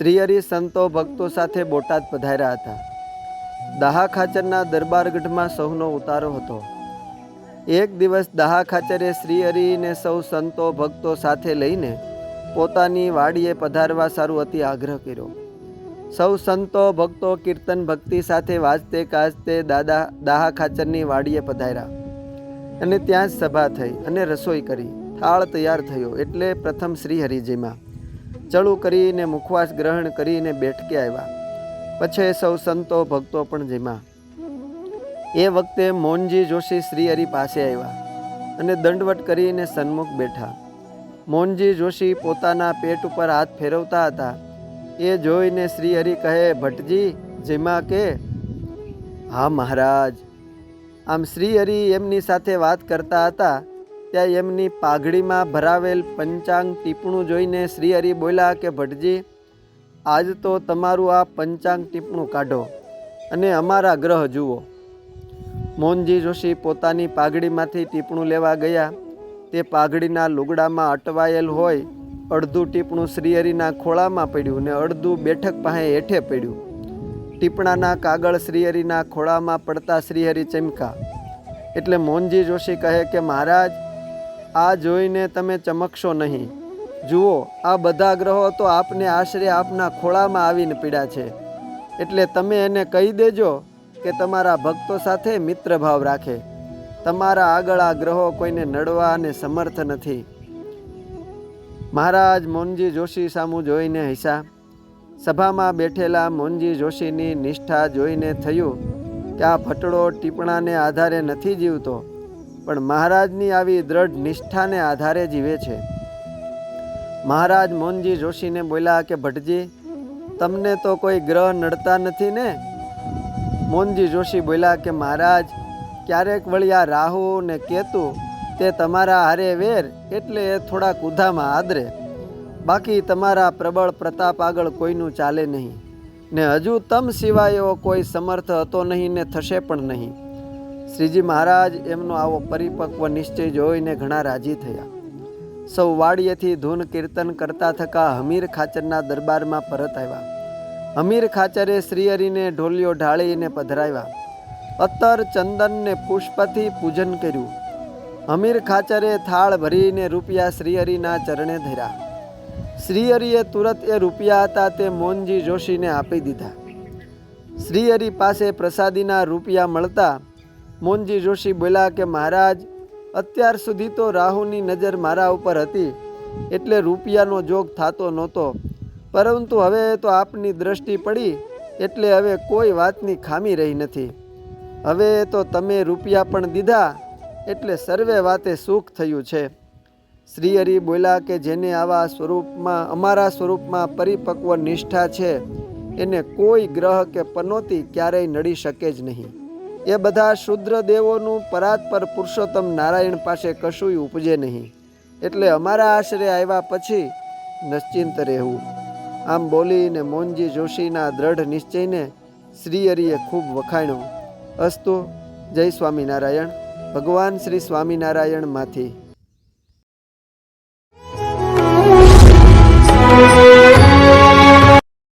શ્રીહરિ સંતો ભક્તો સાથે બોટાદ પધાર્યા હતા. દાહા ખાચરના દરબારગઢમાં સૌનો ઉતારો હતો. એક દિવસ દાહા ખાચરે શ્રીહરિને સૌ સંતો ભક્તો સાથે લઈને પોતાની વાડીએ પધારવા સારું અતિ આગ્રહ કર્યો. સૌ સંતો ભક્તો કીર્તન ભક્તિ સાથે વાજતે કાચતે દાદા દાહા ખાચરની વાડીએ પધાર્યા. અને ત્યાં જ સભા થઈ અને રસોઈ કરી. થાળ તૈયાર થયો એટલે પ્રથમ શ્રી ચડું કરીને મુખવાસ ગ્રહણ કરીને બેઠકે આવ્યા. પછી સૌ સંતો ભક્તો પણ જેમાં. એ વખતે મોહનજી જોશી શ્રી હરિ પાસે આવ્યા અને દંડવટ કરીને સન્મુખ બેઠા. મોહનજી જોશી પોતાના પેટ ઉપર હાથ ફેરવતા હતા. એ જોઈને શ્રી હરિ કહે, ભટ્ટજી, જેમાં કે? હા, મહારાજ. આમ શ્રી હરિ એમની સાથે વાત કરતા હતા. ત્યાં એમની પાઘડીમાં ભરાવેલ પંચાંગ ટીપણું જોઈને શ્રી હરિ બોલ્યા કે ભટ્ટજી આજ તો તમારું આ પંચાંગ ટીપણું કાઢો અને અમારા ગ્રહ જુઓ. મોહનજી જોશી પોતાની પાઘડીમાંથી ટીપણું લેવા ગયા. તે પાઘડીના લુગડામાં અટવાયેલ હોય અડધું ટીપણું શ્રીહરિના ખોળામાં પડ્યું ને અડધું બેઠક પાસે હેઠે પડ્યું. ટીપણાના કાગળ શ્રીહરિના ખોળામાં પડતા શ્રીહરિ ચમકા એટલે મોહનજી જોશી કહે કે, મહારાજ આ જોઈને તમે ચમકશો નહીં. જુઓ, આ બધા ગ્રહો તો આપને આશરે આપના ખોળામાં આવીને પીડા છે. એટલે તમે એને કહી દેજો કે તમારા ભક્તો સાથે મિત્ર ભાવ રાખે. તમારા આગળ આ ગ્રહો કોઈને નડવા અને સમર્થ નથી. મહારાજ મોનજી જોશી સામું જોઈને હૈસા. સભામાં બેઠેલા મોનજી જોશીની નિષ્ઠા જોઈને થયું કે આ ભટડો ટીપણાને આધારે નથી જીવતો. પણ મહારાજની આવી દ્રઢ નિષ્ઠાને આધારે જીવે છે. મહારાજ મોહનજી જોશીને બોલ્યા કે ભટજી તમને તો કોઈ ગ્રહ નડતા નથી ને? મોહનજી જોશી બોલ્યા કે, મહારાજ, ક્યારેક વળી આ રાહુ ને કેતુ તે તમારા હારે વેર એટલે એ થોડાક કુધામાં આદરે. બાકી તમારા પ્રબળ પ્રતાપ આગળ કોઈનું ચાલે નહીં. ને હજુ તમ સિવાય એવો કોઈ સમર્થ હતો નહીં ને થશે પણ નહીં. શ્રીજી મહારાજ એમનો આવો પરિપક્વ નિશ્ચય જોઈને ઘણા રાજી થયા. સૌ વાડીએથી ધૂન કીર્તન કરતા થકા હમીર ખાચરના દરબારમાં પરત આવ્યા. હમીર ખાચરે શ્રીહરિને ઢોલિયો ઢાળીને પધરાવ્યા. અત્તર ચંદનને પુષ્પથી પૂજન કર્યું. હમીર ખાચરે થાળ ભરીને રૂપિયા શ્રીહરિના ચરણે ધર્યા. શ્રીહરિએ તુરત એ રૂપિયા હતા તે મોનજી જોશીને આપી દીધા. શ્રીહરિ પાસે પ્રસાદીના રૂપિયા મળતા મોહનજી જોશી બોલ્યા કે, મહારાજ, અત્યાર સુધી તો રાહુની નજર મારા ઉપર હતી, એટલે રૂપિયાનો જોગ થતો નહોતો. પરંતુ હવે તો આપની દ્રષ્ટિ પડી, એટલે હવે કોઈ વાતની ખામી રહી નથી. હવે તો તમે રૂપિયા પણ દીધા, એટલે સર્વે વાતે સુખ થયું છે. શ્રીહરિ બોલ્યા કે, જેને આવા સ્વરૂપમાં, અમારા સ્વરૂપમાં પરિપક્વ નિષ્ઠા છે, એને કોઈ ગ્રહ કે પનોતી ક્યારેય નડી શકે જ નહીં. એ બધા શુદ્ર દેવોનું પરાત્પર પુરુષોત્તમ નારાયણ પાસે કશુંય ઉપજે નહીં. એટલે અમારા આશરે આવ્યા પછી નિશ્ચિંત રહેવું. આમ બોલીને મોહનજી જોશીના દ્રઢ નિશ્ચયને શ્રીહરિએ ખૂબ વખાણ્યો. અસ્તુ, જય સ્વામિનારાયણ. ભગવાન શ્રી સ્વામિનારાયણમાંથી.